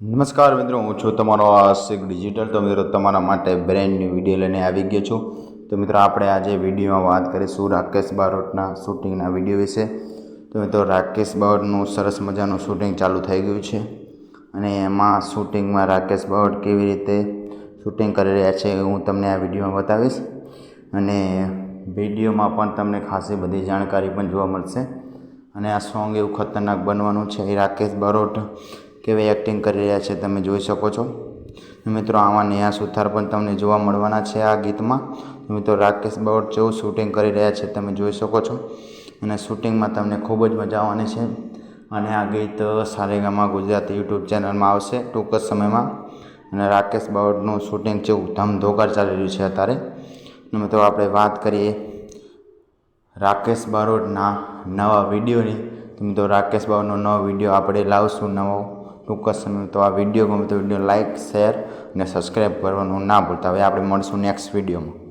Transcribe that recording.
નમસ્કાર મિત્રો, હું છું તમારો આશિક ડિજિટલ તો મિત્રો, તમારા માટે બ્રેન્ડ ન્યૂ વીડિયો લઈને આવી ગયો છું. તો મિત્રો, આપણે આજે વિડીયોમાં વાત કરીશું રાકેશ બારોટના શૂટિંગના વીડિયો વિશે. તો મિત્રો, રાકેશ બારોટનું સરસ મજાનું શૂટિંગ ચાલુ થઈ ગયું છે. અને એમાં શૂટિંગમાં રાકેશ બારોટ કેવી રીતે શૂટિંગ કરી રહ્યા છે હું તમને આ વિડીયોમાં બતાવીશ. અને વિડીયોમાં પણ તમને ખાસી બધી જાણકારી પણ જોવા મળશે. અને આ સોંગ એવું ખતરનાક બનવાનું છે. એ રાકેશ બરોટ કેવી એક્ટિંગ કરી રહ્યા છે તમે જોઈ શકો છો. મિત્રો આમાં નેહા સુથાર પણ તમને જોવા મળવાના છે આ ગીતમાં. મિત્રો, રાકેશ બરોટ જેવું શૂટિંગ કરી રહ્યા છે તમે જોઈ શકો છો. અને શૂટિંગમાં તમને ખૂબ જ મજા આવવાની છે. અને આ ગીત સારેગામાં ગુજરાતી યુટ્યુબ ચેનલમાં આવશે ટૂંક જ સમયમાં. અને રાકેશ બારોટનું શૂટિંગ જેવું ધમધોકાર ચાલી રહ્યું છે અત્યારે. મિત્રો, આપણે વાત કરીએ રાકેશ બારોટના નવા વિડીયોની. તો રાકેશ બારોટનો નવો વીડિયો આપણે લાવશું નવો ટૂંક સમય તો આ વીડિયો ગમે તો વીડિયો લાઇક શેર અને સબસ્ક્રાઈબ કરવાનું ના ભૂલતા. હવે આપણે મળશું નેક્સ્ટ વિડીયોમાં.